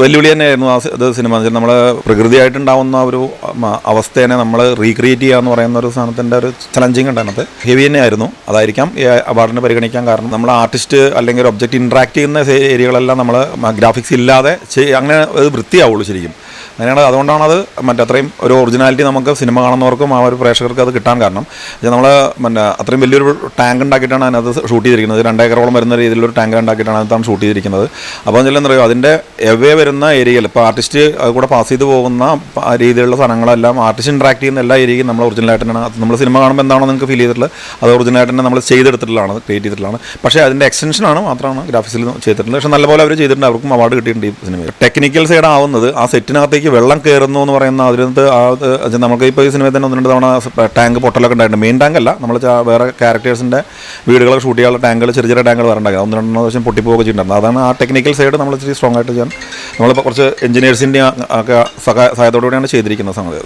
വെല്ലുവിളി തന്നെയായിരുന്നു ആ ഇത് സിനിമ. നമ്മൾ പ്രകൃതിയായിട്ടുണ്ടാവുന്ന ഒരു അവസ്ഥേനെ നമ്മൾ റീക്രിയേറ്റ് ചെയ്യുക എന്ന് പറയുന്ന ഒരു സാധനത്തിന്റെ ഒരു ചലഞ്ചിങ് ഉണ്ട് അതിനകത്ത് ഹെവി തന്നെയായിരുന്നു. അതായിരിക്കാം അവാർഡിന് പരിഗണിക്കാൻ കാരണം. നമ്മൾ ആർട്ടിസ്റ്റ് അല്ലെങ്കിൽ ഒരു ഒബ്ജക്റ്റ് ഇൻട്രാക്ട് ചെയ്യുന്ന ഏരിയകളെല്ലാം നമ്മൾ ഗ്രാഫിക്സ് ഇല്ലാതെ അങ്ങനെ അത് വൃത്തിയാവുള്ളൂ ശരിക്കും. അങ്ങനെയാണ് അതുകൊണ്ടാണ് അത് മറ്റേ അത്രയും ഒരു ഒറിജിനാലിറ്റി നമുക്ക് സിനിമ കാണുന്നവർക്കും ആ ഒരു പ്രേക്ഷകർക്ക് അത് കിട്ടാൻ കാരണം. നമ്മൾ പിന്നെ അത്രയും വലിയൊരു ടാങ്ക് ഉണ്ടാക്കിയിട്ടാണ് അതിനകത്ത് ഷൂട്ട് ചെയ്തിരിക്കുന്നത്. രണ്ടേക്കറോളം വരുന്ന രീതിയിലൊരു ടാങ്ക് ഉണ്ടാക്കിയിട്ടാണ് അതിനകത്താണ് ഷൂട്ട് ചെയ്തിരിക്കുന്നത്. അപ്പോൾ എന്താ പറയുക അതിന്റെ എവേ വരുന്ന ഏരിയയിൽ ഇപ്പോൾ ആർട്ടിസ്റ്റ് കൂടെ പാസ് ചെയ്ത് പോകുന്ന രീതിയിലുള്ള സാധനങ്ങളെല്ലാം ആർട്ടിസ്റ്റ് ഇൻട്രാക്ട് ചെയ്യുന്ന എല്ലാ ഏരിയയും നമ്മൾ ഒറിജിനലായിട്ട് തന്നെയാണ്. നമ്മൾ സിനിമ കാണുമ്പോൾ എന്താണോ നിങ്ങൾക്ക് ഫീൽ ചെയ്തിട്ടുള്ളത് അത് ഒറിജിനലായിട്ട് തന്നെ നമ്മൾ ചെയ്തെടുത്തിട്ടുള്ളതാണ് ക്രിയേറ്റ് ചെയ്തിട്ടുള്ളതാണ്. പക്ഷേ അതിന്റെ എക്സ്റ്റൻഷനാണ് മാത്രമാണ് ഗ്രാഫിക്സിൽ ചെയ്തിട്ടുള്ളത്. പക്ഷേ നല്ലപോലെ അവർ ചെയ്തിട്ടുണ്ട്. അവർക്കും അവാർഡ് കിട്ടിയിട്ടുണ്ട് ഈ സിനിമയിൽ ടെക്നിക്കൽ സൈഡ് ആവുന്നത് ആ സെറ്റിനകത്തേക്ക് വെള്ളം കയറുന്നു എന്ന് പറയുന്ന അതിനകത്ത് ആ നമുക്ക് ഇപ്പോൾ ഈ സിനിമയിൽ തന്നെ ഒന്ന് രണ്ട് തവണ ടാങ്ക് പൊട്ടലൊക്കെ ഉണ്ടായിട്ടുണ്ട്. മെയിൻ ടാങ്ക് അല്ല. നമ്മൾ വേറെ ക്യാരക്ടേഴ്സിന്റെ വീടുകളൊക്കെ ഷൂട്ട് ചെയ്യാനുള്ള ടാങ്കുകൾ ചെറിയ ചെറിയ ടാങ്കുകൾ വേറെ ഉണ്ടാക്കുക ഒന്ന് രണ്ടെണ്ണം ദിവസം പൊട്ടിപ്പോകുക ചെയ്തിട്ടുണ്ട്. അതാണ് ആ ടെക്നിക്കൽ സൈഡ് നമ്മൾ ഇച്ചിരി സ്ട്രോങ് ആയിട്ട് ചെയ്യാൻ. നമ്മളിപ്പോൾ കുറച്ച് എഞ്ചിനീയേഴ്സിന്റെ ഒക്കെ സഹായ സഹായത്തോടു കൂടിയാണ് ചെയ്തിരിക്കുന്ന സംഗതി.